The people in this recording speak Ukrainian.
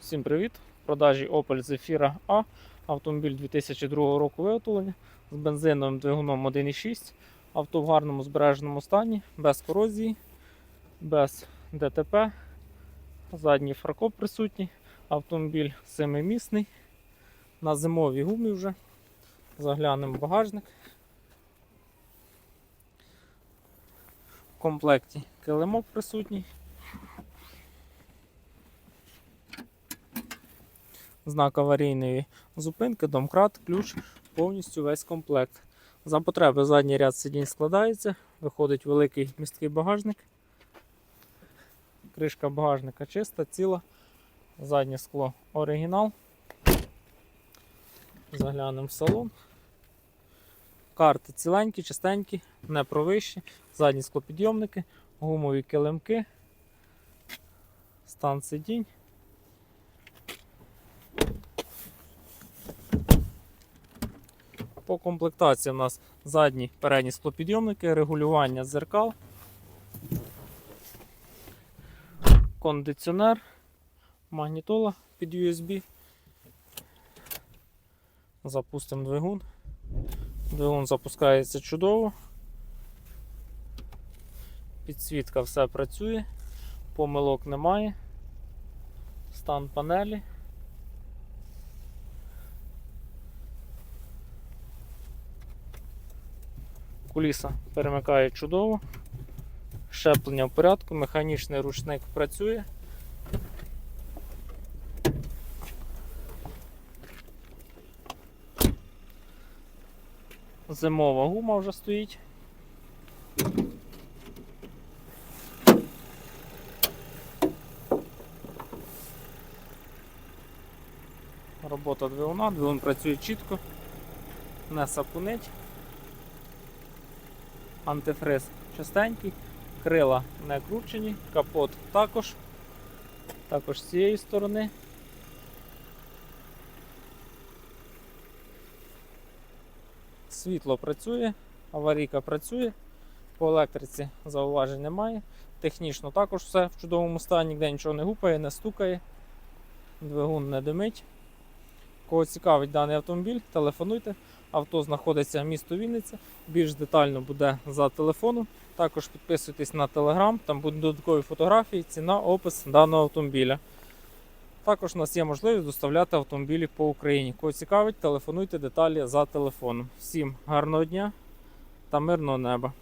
Всім привіт! В продажі Opel Zafira A. Автомобіль 2002 року виготовлення з бензиновим двигуном 1.6. Авто в гарному збереженому стані, без корозії, без ДТП. Задній фаркоп присутній. Автомобіль семимісний. На зимовій гумі вже. Заглянемо в багажник. В комплекті килимок присутній. Знак аварійної зупинки, домкрат, ключ, повністю весь комплект. За потреби задній ряд сидінь складається, виходить великий місткий багажник. Кришка багажника чиста, ціла, заднє скло оригінал. Заглянемо в салон. Карти ціленькі, чистенькі, не провищі, задні склопідйомники, гумові килимки, стан сидінь. По комплектації у нас задні передні склопідйомники, регулювання дзеркал, кондиціонер, магнітола під USB. Запустимо двигун. Двигун запускається чудово. Підсвітка все працює, помилок немає. Стан панелі. Куліса перемикає чудово. Щеплення в порядку, механічний ручник працює. Зимова гума вже стоїть. Робота двигуна, двигун працює чітко, не сапунить антифриз чистенький, крила не кручені, капот також, також з цієї сторони. Світло працює, аварійка працює, по електриці зауважень немає. Технічно також все в чудовому стані, ніде нічого не гупає, не стукає, двигун не димить. Кого цікавить даний автомобіль, телефонуйте. Авто знаходиться в місто Вінниця. Більш детально буде за телефоном. Також підписуйтесь на телеграм, там будуть додаткові фотографії, ціна, опис даного автомобіля. Також у нас є можливість доставляти автомобілі по Україні. Кого цікавить, телефонуйте деталі за телефоном. Всім гарного дня та мирного неба!